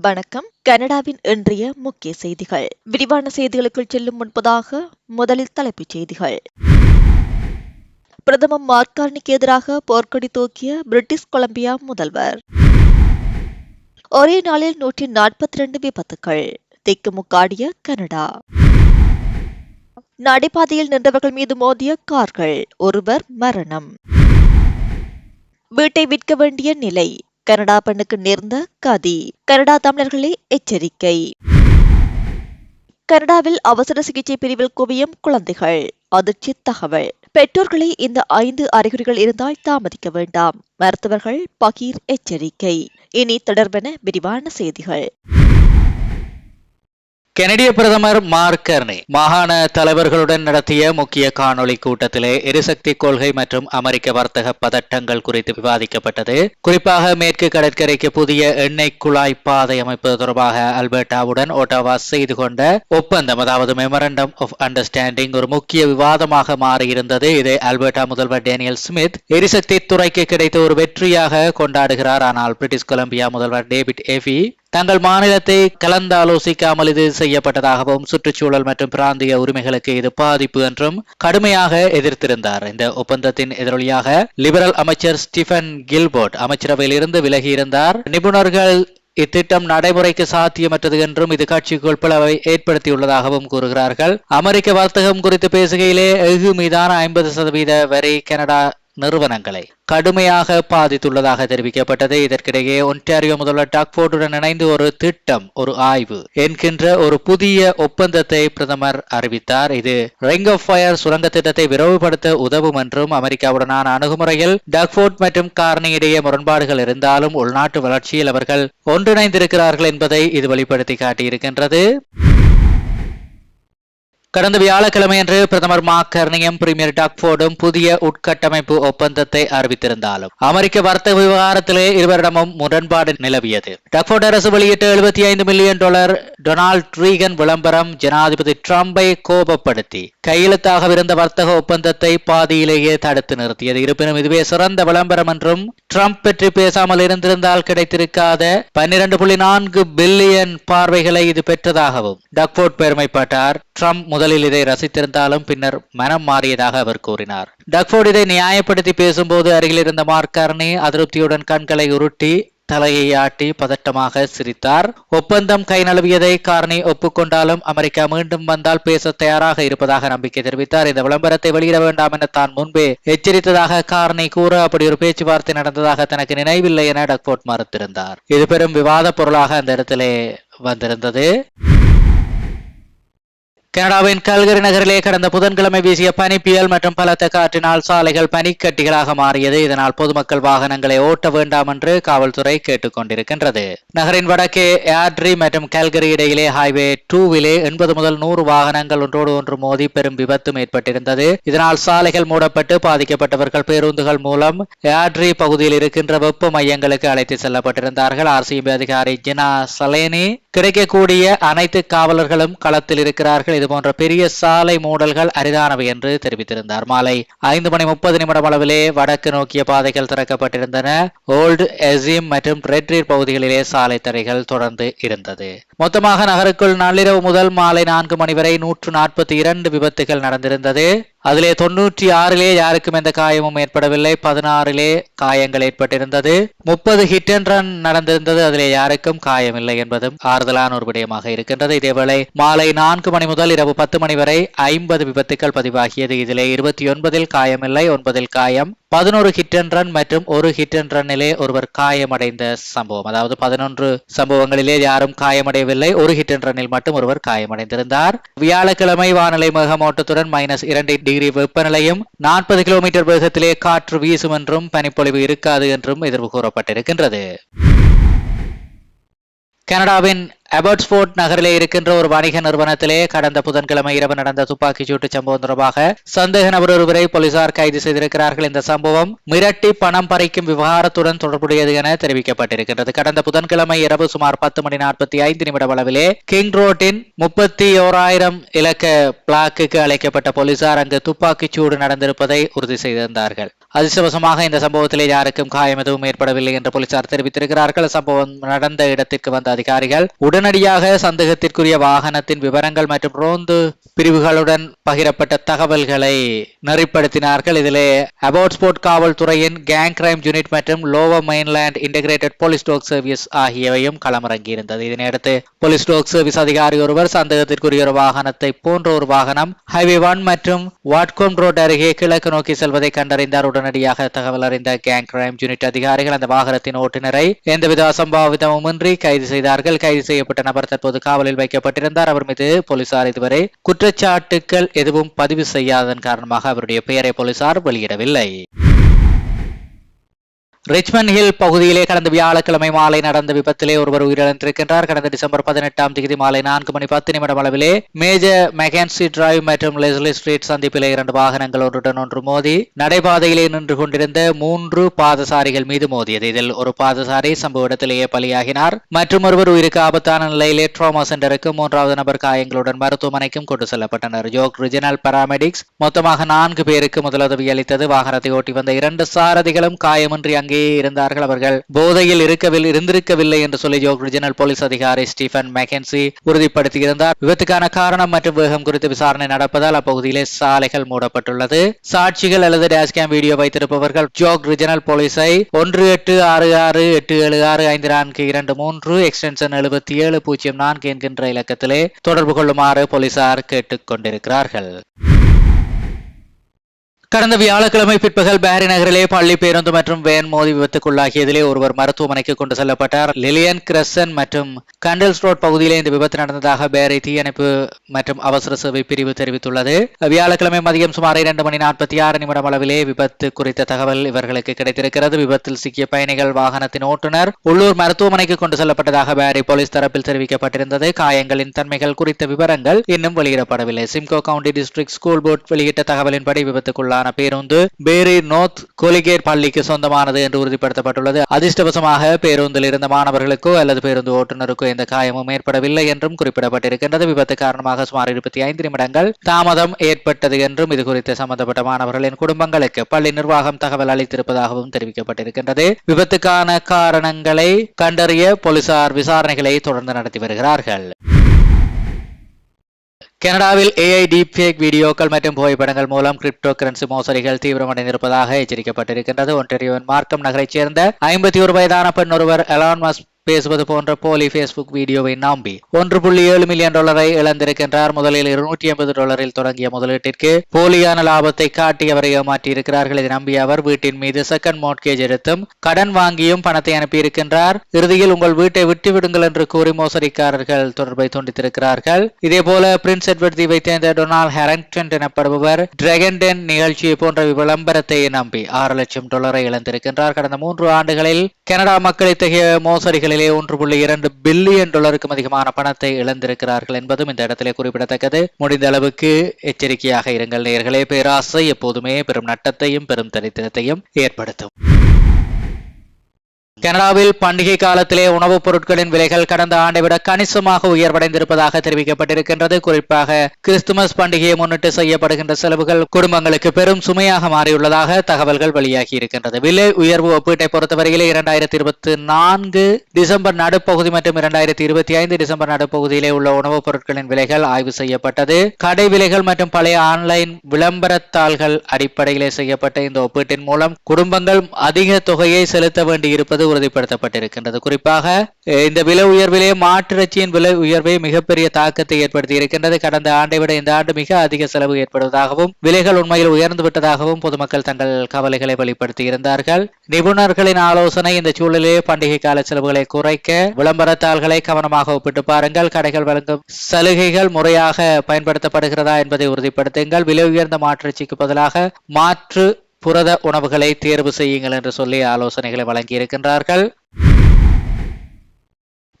வணக்கம். கனடாவின் இன்றைய முக்கிய செய்திகள். விரிவான செய்திகளுக்குள் செல்லும் முன்பதாக முதலில் தலைப்புச் செய்திகள். பிரதமர் மார்கார்னிக்கு எதிராக போர்க்கொடி தூக்கிய பிரிட்டிஷ் கொலம்பியா முதல்வர். ஒரே நாளில் நூற்றி நாற்பத்தி ரெண்டு விபத்துகள் திக்குமுக்காடிய கனடா. நடைபாதையில் நின்றவர்கள் மீது மோதிய கார்கள். ஒருவர் மரணம். வீட்டை விற்க வேண்டிய நிலை. கனடா பெண்ணுக்கு நேர்ந்த கதி. கனடா தமிழர்களே எச்சரிக்கை. கனடாவில் அவசர சிகிச்சை பிரிவில் குவியும் குழந்தைகள். அதிர்ச்சி தகவல். பெற்றோர்களே இந்த ஐந்து அறிகுறிகள் இருந்தால் தாமதிக்க வேண்டாம். மருத்துவர்கள் பகீர் எச்சரிக்கை. இனி தொடர்பென விரிவான செய்திகள். கெனடிய பிரதமர் மார்க் கர்னி மாகாண தலைவர்களுடன் நடத்திய முக்கிய காணொளி கூட்டத்திலே எரிசக்தி கொள்கை மற்றும் அமெரிக்க வர்த்தக பதட்டங்கள் குறித்து விவாதிக்கப்பட்டது. குறிப்பாக மேற்கு கடற்கரைக்கு புதிய எண்ணெய் குழாய் பாதை அமைப்பது தொடர்பாக அல்பர்டாவுடன் ஓட்டாவா செய்து கொண்ட ஒப்பந்தம் அதாவது மெமரண்டம் ஆஃப் அண்டர்ஸ்டாண்டிங் ஒரு முக்கிய விவாதமாக மாறியிருந்தது. இதை அல்பர்டா முதல்வர் டேனியல் ஸ்மித் எரிசக்தி துறைக்கு கிடைத்த ஒரு வெற்றியாக கொண்டாடுகிறார். ஆனால் பிரிட்டிஷ் கொலம்பியா முதல்வர் டேவிட் எஃபி தங்கள் மாநிலத்தை கலந்தாலோசிக்காமல் இது செய்யப்பட்டதாகவும் சுற்றுச்சூழல் மற்றும் பிராந்திய உரிமைகளுக்கு இது பாதிப்பு என்றும் கடுமையாக எதிர்த்திருந்தார். இந்த ஒப்பந்தத்தின் எதிரொலியாக லிபரல் அமைச்சர் ஸ்டீஃபன் கில்போர்ட் அமைச்சரவையில் இருந்து விலகியிருந்தார். நிபுணர்கள் இத்திட்டம் நடைமுறைக்கு சாத்தியமற்றது என்றும் இது கட்சிக்குள் பிளவை ஏற்படுத்தியுள்ளதாகவும் கூறுகிறார்கள். அமெரிக்க வர்த்தகம் குறித்து பேசுகையிலே எஃகு மீதான ஐம்பது சதவீத வரி கனடா நிறுவனங்களை கடுமையாக பாதித்துள்ளதாக தெரிவிக்கப்பட்டது. இதற்கிடையே ஒன்டாரியோ முதல்வர் டாக்போர்டுடன் இணைந்து ஒரு திட்டம் ஒரு ஆய்வு என்கின்ற ஒரு புதிய ஒப்பந்தத்தை பிரதமர் அறிவித்தார். இது ரிங் ஆஃப் ஃபயர் சுரங்க திட்டத்தை விரைவுபடுத்த உதவும் என்றும் அமெரிக்காவுடனான அணுகுமுறையில் டக்ஃபோர்ட் மற்றும் கார்னி இடையே முரண்பாடுகள் இருந்தாலும் உள்நாட்டு வளர்ச்சியில் அவர்கள் ஒன்றிணைந்திருக்கிறார்கள் என்பதை இது வெளிப்படுத்தி காட்டியிருக்கின்றது. கடந்த வியாழக்கிழமையன்று பிரதமர் மார்க் கர்னியும் பிரீமியர் டாக்ஃபோர்டும் புதிய உட்கட்டமைப்பு ஒப்பந்தத்தை அறிவித்திருந்தாலும் அமெரிக்க வர்த்தக விவகாரத்திலே இருவரிடமும் முரண்பாடு நிலவியது. டாக்ஃபோர்ட் அரசு வெளியிட்ட எழுபத்தி ஐந்து மில்லியன் டாலர் டொனால்ட் ரீகன் விளம்பரம் ஜனாதிபதி டிரம்பை கோபப்படுத்தி கையெழுத்தாகவிருந்த வர்த்தக ஒப்பந்தத்தை பாதியிலேயே தடுத்து நிறுத்தியது. இருப்பினும் இதுவே சிறந்த விளம்பரம் என்றும் ட்ரம்ப் பற்றி பேசாமல் இருந்திருந்தால் கிடைத்திருக்காத பன்னிரண்டு புள்ளி நான்கு பில்லியன் பார்வைகளை இது பெற்றதாகவும் டக்ஃபோர்ட் பெருமைப்பட்டார். ட்ரம்ப் முதலில் இதை ரசித்திருந்தாலும் பின்னர் மனம் மாறியதாக அவர் கூறினார். டக்ஃபோர்ட் இதை நியாயப்படுத்தி பேசும்போது அருகில் இருந்த மார்க்கார்னி அதிருப்தியுடன் கண்களை உருட்டி தலையை ஆட்டி பதட்டமாக சிரித்தார். ஒப்பந்தம் கை நழுவியதை காரணி ஒப்புக்கொண்டாலும் அமெரிக்கா மீண்டும் வந்தால் பேச தயாராக இருப்பதாக நம்பிக்கை தெரிவித்தார். இந்த விளம்பரத்தை வெளியிட வேண்டாம் என தான் முன்பே எச்சரித்ததாக காரணி கூற அப்படி ஒரு பேச்சுவார்த்தை நடந்ததாக தனக்கு நினைவில்லை என டக்போர்ட் மறுத்திருந்தார். இது பெரும் விவாத பொருளாக அந்த இடத்திலே வந்திருந்தது. கனடாவின் கல்கரி நகரிலே கடந்த புதன்கிழமை வீசிய பனி புயல் மற்றும் பலத்த காற்றினால் சாலைகள் பனிக்கட்டிகளாக மாறியது. இதனால் பொதுமக்கள் வாகனங்களை ஓட்ட வேண்டாம் என்று காவல்துறை கேட்டுக் கொண்டிருக்கின்றது நகரின் வடக்கே ஏர்ட்ரி மற்றும் கல்கரி இடையிலே ஹைவே டூவிலே எண்பது முதல் நூறு வாகனங்கள் ஒன்றோடு ஒன்று மோதி பெரும் விபத்தும் ஏற்பட்டிருந்தது இதனால் சாலைகள் மூடப்பட்டு பாதிக்கப்பட்டவர்கள் பேருந்துகள் மூலம் ஏட்ரி பகுதியில் இருக்கின்ற வெப்ப மையங்களுக்கு அழைத்து செல்லப்பட்டிருந்தார்கள். ஆர்சிபி அதிகாரி ஜினா சலேனி. கிடைக்கக்கூடிய அனைத்து காவலர்களும் களத்தில் இருக்கிறார்கள். இதுபோன்ற பெரிய சாலை மூடல்கள் அரிதானவை என்று தெரிவித்திருந்தார். மாலை ஐந்து மணி முப்பது நிமிடம் அளவிலே வடக்கு நோக்கிய பாதைகள் திறக்கப்பட்டிருந்தன. ஓல்டு எசிம் மற்றும் ரெட்ரீர் பகுதிகளிலே சாலை தடைகள் தொடர்ந்து இருந்தது. மொத்தமாக நகருக்குள் நள்ளிரவு முதல் மாலை நான்கு மணி வரை நூற்று நாற்பத்தி இரண்டு விபத்துகள் நடந்திருந்தது. அதிலே தொன்னூற்றி ஆறிலே யாருக்கும் எந்த காயமும் ஏற்படவில்லை. பதினாறிலே காயங்கள் ஏற்பட்டிருந்தது. முப்பது ஹிட் அண்ட் ரன் நடந்திருந்தது. அதிலே யாருக்கும் காயமில்லை என்பதும் ஆறுதலான ஒரு விடயமாக இருக்கின்றது. இதேவேளை மாலை நான்கு மணி முதல் இரவு பத்து மணி வரை ஐம்பது விபத்துக்கள் பதிவாகியது. இதிலே இருபத்தி ஒன்பதில் காயமில்லை ஒன்பதில் காயம். பதினோரு ஹிட் அண்ட் ரன் மற்றும் ஒரு ஹிட் அண்ட் ரன்னிலே ஒருவர் காயமடைந்த சம்பவம். அதாவது பதினொன்று சம்பவங்களிலே யாரும் காயமடையவில்லை. ஒரு ஹிட் அண்ட் ரன்னில் மட்டும் ஒருவர் காயமடைந்திருந்தார். வியாழக்கிழமை வானிலை மேகமூட்டத்துடன் மைனஸ் இரண்டு டிகிரி வெப்பநிலையும் நாற்பது கிலோமீட்டர் வேகத்திலே காற்று வீசும் என்றும் பனிப்பொழிவு இருக்காது என்றும் எதிர்வு கூறப்பட்டிருக்கின்றது. கனடாவின் அபர்ட்ஸ்போர்ட் நகரிலே இருக்கின்ற ஒரு வணிக நிறுவனத்திலே கடந்த புதன்கிழமை இரவு நடந்த துப்பாக்கிச் சூட்டு சம்பவம் தொடர்பாக சந்தேக நபர் ஒருவரை போலீசார் கைது செய்திருக்கிறார்கள். இந்த சம்பவம் மிரட்டி பணம் பறிக்கும் விவகாரத்துடன் தொடர்புடையது என தெரிவிக்கப்பட்டிருக்கின்றது. கடந்த புதன்கிழமை இரவு சுமார் பத்து மணி நாற்பத்தி ஐந்து நிமிடம் அளவிலே கிங் ரோட்டின் முப்பத்தி ஓராயிரம் இலக்க பிளாக்குக்கு அழைக்கப்பட்ட போலீசார் அங்கு துப்பாக்கிச் சூடு நடந்திருப்பதை உறுதி செய்திருந்தார்கள். அதிர்ஷ்டவசமாக இந்த சம்பவத்தில் யாருக்கும் காயம் எதுவும் ஏற்படவில்லை என்று போலீசார் தெரிவித்திருக்கிறார்கள். சம்பவம் நடந்த இடத்திற்கு வந்த அதிகாரிகள் உடனடியாக சந்தேகத்திற்குரிய வாகனத்தின் விவரங்கள் மற்றும் ரோந்து பிரிவுகளுடன் பகிரப்பட்ட தகவல்களை நெறிப்படுத்தினார்கள். இதிலே அபவுட் ஸ்போர்ட் காவல்துறையின் கேங் கிரைம் யூனிட் மற்றும் Lower Mainland Integrated Police Dog Service ஆகியவையும் களமிறங்கியிருந்தது. இதனையடுத்து போலீஸ் டோக் சர்வீஸ் அதிகாரி ஒருவர் சந்தேகத்திற்குரிய ஒரு வாகனத்தை போன்ற ஒரு வாகனம் ஹைவே ஒன் மற்றும் வாட்கோம் ரோட் அருகே கிழக்கு நோக்கி செல்வதை கண்டறிந்தார். உடனடியாக தகவல் அறிந்த கேங் கிரைம் யூனிட் அதிகாரிகள் அந்த வாகனத்தின் ஓட்டுநரை எந்தவித அசம்பாவிதமுமின்றி கைது செய்தார்கள். கைது செய்யப்பட்ட நபர் தற்போது காவலில் வைக்கப்பட்டிருந்தார். அவர் மீது போலீசார் இதுவரை குற்றச்சாட்டுக்கள் எதுவும் பதிவு செய்யாததன் காரணமாக அவருடைய பெயரை போலீசார் வெளியிடவில்லை. ரிச்மண்ட் ஹில் பகுதியிலே கடந்த வியாழக்கிழமை மாலை நடந்த விபத்திலே ஒருவர் உயிரிழந்திருக்கின்றார். கடந்த டிசம்பர் பதினெட்டாம் தேதி மாலை நான்கு மணி பத்து நிமிடம் அளவிலே மேஜர் மெகன்சி டிரைவ் மற்றும் லெஸ்லி ஸ்ட்ரீட் சந்திப்பிலே இரண்டு வாகனங்கள் ஒன்றுடன் ஒன்று மோதி நடைபாதையிலே நின்று கொண்டிருந்த மூன்று பாதசாரிகள் மீது மோதியது. இதில் ஒரு பாதசாரி சம்பவ இடத்திலேயே பலியாகினார். மற்றும் ஒருவர் உயிருக்கு ஆபத்தான நிலையிலே ட்ராமா சென்டருக்கு மூன்றாவது நபர் காயங்களுடன் மருத்துவமனைக்கும் கொண்டு செல்லப்பட்டனர். ஜோக் ரிஜினல் பாராமெடிக்ஸ் மொத்தமாக நான்கு பேருக்கு முதலுதவி அளித்தது. வாகனத்தை ஓட்டி வந்த இரண்டு சாரதிகளும் காயமின்றி அங்கே அங்கேயே இருந்தார்கள் அவர்கள். போதையில் இருக்கவில்லை இருந்திருக்கவில்லை என்று சொல்லி ஜோக் ரிஜினல் போலீஸ் அதிகாரி ஸ்டீஃபன் மெக்கன்சி உறுதிப்படுத்தியிருந்தார். விபத்துக்கான காரணம் மற்றும் வேகம் குறித்து விசாரணை நடப்பதால் அப்பகுதியிலே சாலைகள் மூடப்பட்டுள்ளது. சாட்சிகள் அல்லது டேஷ்கேம் வீடியோ வைத்திருப்பவர்கள் ஜோக் ரிஜினல் போலீஸை ஒன்று எட்டு ஆறு ஆறு எட்டு ஏழு ஆறு ஐந்து நான்கு இரண்டு மூன்று எக்ஸ்டென்ஷன் எழுபத்தி ஏழு பூஜ்ஜியம் நான்கு என்கின்ற இலக்கத்திலே தொடர்பு கொள்ளுமாறு போலீசார் கேட்டுக் கொண்டிருக்கிறார்கள் கடந்த வியாழக்கிழமை பிற்பகல் பேரி நகரிலே பள்ளி பேருந்து மற்றும் வேன் மோதி விபத்துக்குள்ளாகியதிலே ஒருவர் மருத்துவமனைக்கு கொண்டு செல்லப்பட்டார். லிலியன் கிரசன் மற்றும் கண்டல்ஸ் ரோட் பகுதியிலே இந்த விபத்து நடந்ததாக பேரி தீயணைப்பு மற்றும் அவசர சேவை பிரிவு தெரிவித்துள்ளது. வியாழக்கிழமை மதியம் சுமார் இரண்டு மணி நாற்பத்தி ஆறு நிமிடம் அளவிலே விபத்து குறித்த தகவல் இவர்களுக்கு கிடைத்திருக்கிறது. விபத்தில் சிக்கிய பயணிகள் வாகனத்தின் ஓட்டுநர் உள்ளூர் மருத்துவமனைக்கு கொண்டு செல்லப்பட்டதாக பேரி போலீஸ் தரப்பில் தெரிவிக்கப்பட்டிருந்தது. காயங்களின் தன்மைகள் குறித்த விவரங்கள் இன்னும் வெளியிடப்படவில்லை. Simcoe County District School Board வெளியிட்ட தகவலின்படி விபத்துக்குள்ளான பேருந்து பேரி நோத் கொலிகேட் பள்ளிக்கு சொந்தமானது என்று உறுதிப்படுத்தப்பட்டுள்ளது. அதிர்ஷ்டவசமாக பேருந்தில் இருந்த மாணவர்களுக்கோ அல்லது பேருந்து ஓட்டுநருக்கோ எந்த காயமும் ஏற்படவில்லை என்றும் குறிப்பிடப்பட்டிருக்கின்றது. விபத்து காரணமாக சுமார் இருபத்தி ஐந்து நிமிடங்கள் தாமதம் ஏற்பட்டது என்றும் இது குறித்து சம்பந்தப்பட்ட மாணவர்களின் குடும்பங்களுக்கு பள்ளி நிர்வாகம் தகவல் அளித்திருப்பதாகவும் தெரிவிக்கப்பட்டிருக்கின்றது. விபத்துக்கான காரணங்களை கண்டறிய போலீசார் விசாரணைகளை தொடர்ந்து நடத்தி வருகிறார்கள். கனடாவில் ஏஐ டீப்ஃபேக் வீடியோக்கள் மற்றும் புகைப்படங்கள் மூலம் கிரிப்டோ கரன்சி மோசடிகள் தீவிரமடைந்திருப்பதாக எச்சரிக்கப்பட்டிருக்கின்றது. ஒன்றியவன் மார்க்கம் நகரைச் சேர்ந்த ஐம்பத்தி ஒரு வயதான பெண் ஒருவர் எலான் மஸ்க் பேசுவது போன்ற போலி பேஸ்புக் வீடியோவை நம்பி ஒன்று புள்ளி ஏழு மில்லியன் டாலரை இழந்திருக்கின்றார். முதலில் இருநூற்றி ஐம்பது டாலரில் தொடங்கிய முதலீட்டிற்கு போலியான லாபத்தை காட்டி அவரை ஏமாற்றியிருக்கிறார்கள் இதை நம்பிய அவர் வீட்டின் மீது செகண்ட் மோட்கேஜ் எடுத்தும் கடன் வாங்கியும் பணத்தை அனுப்பியிருக்கின்றார். இறுதியில் உங்கள் வீட்டை விட்டு விடுங்கள் என்று கூறி மோசடிக்காரர்கள் தொடர்பை துண்டித்திருக்கிறார்கள். இதே போல பிரின்ஸ் எட்வர்ட் தீவை சேர்ந்த டொனால்ட் ஹெரங்டன் எனப்படுபவர் டிராகன் நிகழ்ச்சி போன்ற விளம்பரத்தை நம்பி ஆறு லட்சம் டாலரை இழந்திருக்கின்றார். கடந்த மூன்று ஆண்டுகளில் கனடா மக்கள் இத்தகைய மோசடிகளிலே ஒன்று புள்ளி இரண்டு பில்லியன் டாலருக்கும் அதிகமான பணத்தை இழந்திருக்கிறார்கள் என்பதும் இந்த இடத்திலே குறிப்பிடத்தக்கது. முடிந்த அளவுக்கு எச்சரிக்கையாக இருங்கள் நேர்களே பேராசை எப்போதுமே பெரும் நட்டத்தையும் பெரும் தரித்திரத்தையும் ஏற்படுத்தும். கனடாவில் பண்டிகை காலத்திலே உணவுப் பொருட்களின் விலைகள் கடந்த ஆண்டை விட கணிசமாக உயர்வடைந்திருப்பதாக தெரிவிக்கப்பட்டிருக்கின்றது. குறிப்பாக கிறிஸ்துமஸ் பண்டிகையை முன்னிட்டு செய்யப்படுகின்ற செலவுகள் குடும்பங்களுக்கு பெரும் சுமையாக மாறியுள்ளதாக தகவல்கள் வெளியாகி இருக்கின்றது. விலை உயர்வு ஒப்பீட்டை பொறுத்தவரையிலே இரண்டாயிரத்தி இருபத்தி நான்கு டிசம்பர் நடுப்பகுதி மற்றும் இரண்டாயிரத்தி இருபத்தி ஐந்து டிசம்பர் நடுப்பகுதியிலே உள்ள உணவுப் பொருட்களின் விலைகள் ஆய்வு செய்யப்பட்டது. கடை விலைகள் மற்றும் பழைய ஆன்லைன் விளம்பரத்தாள்கள் அடிப்படையிலே செய்யப்பட்ட இந்த ஒப்பீட்டின் மூலம் குடும்பங்கள் அதிக தொகையை செலுத்த வேண்டியிருப்பது உறுதிப்படுத்தப்பட்டிருக்கின்றது. குறிப்பாக இந்த விலை உயர்விலே மாட்டிறைச்சியின் விலை உயர்வை மிகப்பெரிய தாக்கத்தை ஏற்படுத்தி இருக்கின்றது கடந்த ஆண்டை விட இந்த ஆண்டு மிக அதிக செலவு ஏற்படுவதாகவும் விலைகள் உண்மையில் உயர்ந்து விட்டதாகவும் பொதுமக்கள் தங்கள் கவலைகளை வெளிப்படுத்தி இருந்தார்கள் நிபுணர்களின் ஆலோசனை இந்த சூழலிலே பண்டிகை கால செலவுகளை குறைக்க விளம்பரத்தாள்களை கவனமாக ஒப்பிட்டு பாருங்கள். கடைகள் வழங்கும் சலுகைகள் முறையாக பயன்படுத்தப்படுகிறதா என்பதை உறுதிப்படுத்துங்கள். விலை உயர்ந்த மாற்றிறைச்சிக்கு பதிலாக மாற்று புரத உணவுகளை தேர்வு செய்யுங்கள் என்று சொல்லி ஆலோசனைகளை வழங்கியிருக்கின்றார்கள்.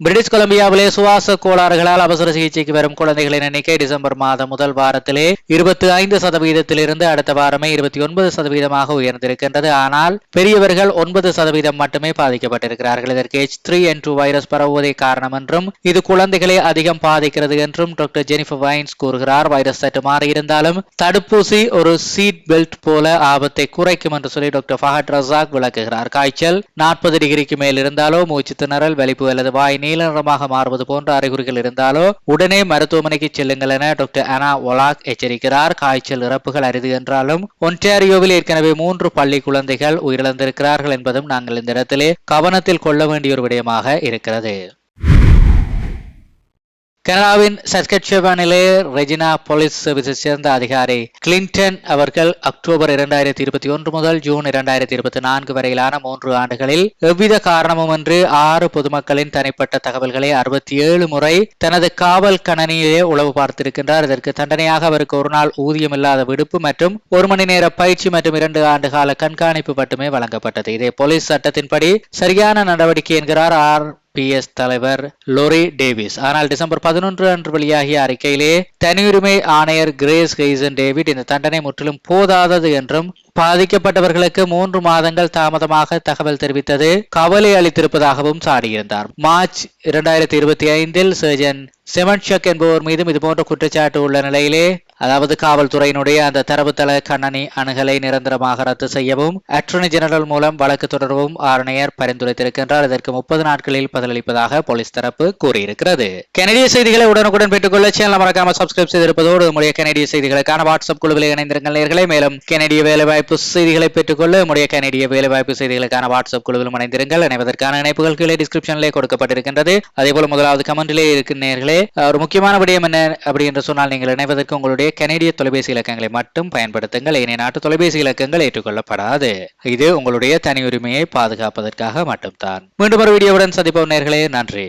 பிரிட்டிஷ் கொலம்பியாவிலே சுவாச கோளாறுகளால் அவசர சிகிச்சைக்கு வரும் குழந்தைகளின் எண்ணிக்கை டிசம்பர் மாதம் முதல் வாரத்திலே இருபத்தி ஐந்து சதவீதத்திலிருந்து அடுத்த வாரமே இருபத்தி ஒன்பது சதவீதமாக உயர்ந்திருக்கின்றது. ஆனால் பெரியவர்கள் ஒன்பது சதவீதம் மட்டுமே பாதிக்கப்பட்டிருக்கிறார்கள். இதற்கு H three N two virus பரவுவதே காரணம் என்றும் இது குழந்தைகளை அதிகம் பாதிக்கிறது என்றும் டாக்டர் ஜெனிஃபர் வைன்ஸ் கூறுகிறார். வைரஸ் சற்று மாறியிருந்தாலும் தடுப்பூசி ஒரு சீட் பெல்ட் போல ஆபத்தை குறைக்கும் என்று சொல்லி டாக்டர் ஃபஹத் ரசாக் விளக்குகிறார். காய்ச்சல் நாற்பது டிகிரிக்கு மேல் இருந்தாலோ மூச்சு திணறல் வெளிப்பு அல்லது வாய் நீல நிறமாக மாறுவது போன்ற அறிகுறிகள் இருந்தாலோ உடனே மருத்துவமனைக்கு செல்லுங்கள் என டாக்டர் அனா ஒலாக் எச்சரிக்கிறார். காய்ச்சல் இறப்புகள் அரிது என்றாலும் ஒன்டாரியோவில் ஏற்கனவே மூன்று பள்ளி குழந்தைகள் உயிரிழந்திருக்கிறார்கள் என்பதும் நாங்கள் இந்த இடத்திலே கவனத்தில் கொள்ள வேண்டிய ஒரு விடயமாக இருக்கிறது. கனடாவின் சஸ்கட்சவானிலே ரெஜினா போலீஸ் சர்வீஸை சேர்ந்த அதிகாரி கிளின்டன் அவர்கள் அக்டோபர் இரண்டாயிரத்தி இருபத்தி ஒன்று முதல் ஜூன் இரண்டாயிரத்தி இருபத்தி நான்கு வரையிலான மூன்று ஆண்டுகளில் எவ்வித காரணமுமின்றி ஆறு பொதுமக்களின் தனிப்பட்ட தகவல்களை அறுபத்தி ஏழு முறை தனது காவல் கணனியிலே உளவு பார்த்திருக்கின்றார். இதற்கு தண்டனையாக அவருக்கு ஒரு நாள் ஊதியம் இல்லாத விடுப்பு மற்றும் ஒரு மணி நேர பயிற்சி மற்றும் இரண்டு ஆண்டு கால கண்காணிப்பு மட்டுமே வழங்கப்பட்டது. இதே போலீஸ் சட்டத்தின்படி சரியான நடவடிக்கை என்கிறார் ஆர். பிஎஸ் தலைவர் லோரி டேவிஸ் ஆனால் டிசம்பர் பதினொன்று அன்று வெளியாகிய அறிக்கையிலே தனியுரிமை ஆணையர் கிரேஸ் ஹெய்சன் டேவிட் இந்த தண்டனை முற்றிலும் போதாதது என்றும் பாதிக்கப்பட்டவர்களுக்கு மூன்று மாதங்கள் தாமதமாக தகவல் தெரிவித்தது கவலை அளித்திருப்பதாகவும் சாடியிருந்தார். மார்ச் இரண்டாயிரத்தி இருபத்தி ஐந்தில் சர்ஜன் செவன் ஷக் என்பவர் மீதும் இதுபோன்ற குற்றச்சாட்டு உள்ள நிலையிலே அதாவது காவல்துறையினுடைய அந்த தரவுத்தள கண்ணனி அணுகலை நிரந்தரமாக ரத்து செய்யவும் அட்டர்னி ஜெனரல் மூலம் வழக்கு தொடரவும் ஆணையர் பரிந்துரைத்திருக்கின்றார். இதற்கு முப்பது நாட்களில் பதிலளிப்பதாக போலீஸ் தரப்பு கூறியிருக்கிறது. கனடிய செய்திகளை உடனுக்குடன் பெற்றுக்கொள்ள சேனல் மறக்காம சப்ஸ்கிரைப் செய்திருப்பதோடு நம்முடைய கனடிய செய்திகளுக்கான வாட்ஸ்அப் குழுவில் இணைந்திருங்கள் நேர்களை. மேலும் கனடிய வேலைவாய்ப்பு செய்திகளை பெற்றுக்கொள்ள நம்முடைய கனடிய வேலைவாய்ப்பு செய்திகளுக்கான வாட்ஸ்அப் குழுவில் இணைந்திருங்கள். இணைவதற்கான இணைப்புகள் கீழே டிஸ்கிரிப்ஷனிலே கொடுக்கப்பட்டிருக்கின்றது. அதே போல முதலாவது கமெண்டிலே இருக்கும் நண்பர்களே ஒரு முக்கியமான விடயம் என்ன அப்படி என்று சொன்னால் நீங்கள் இணைவதற்கு உங்களுடைய கனேடிய தொலைபேசி இலக்கங்களை மட்டும் பயன்படுத்துங்கள். ஏனைய நாட்டு தொலைபேசி இலக்கங்கள் ஏற்றுக்கொள்ளப்படாது. இது உங்களுடைய தனி உரிமையை பாதுகாப்பதற்காக மட்டும்தான். மீண்டும் ஒரு வீடியோவுடன் சந்திப்போம் நேர்களே நன்றி.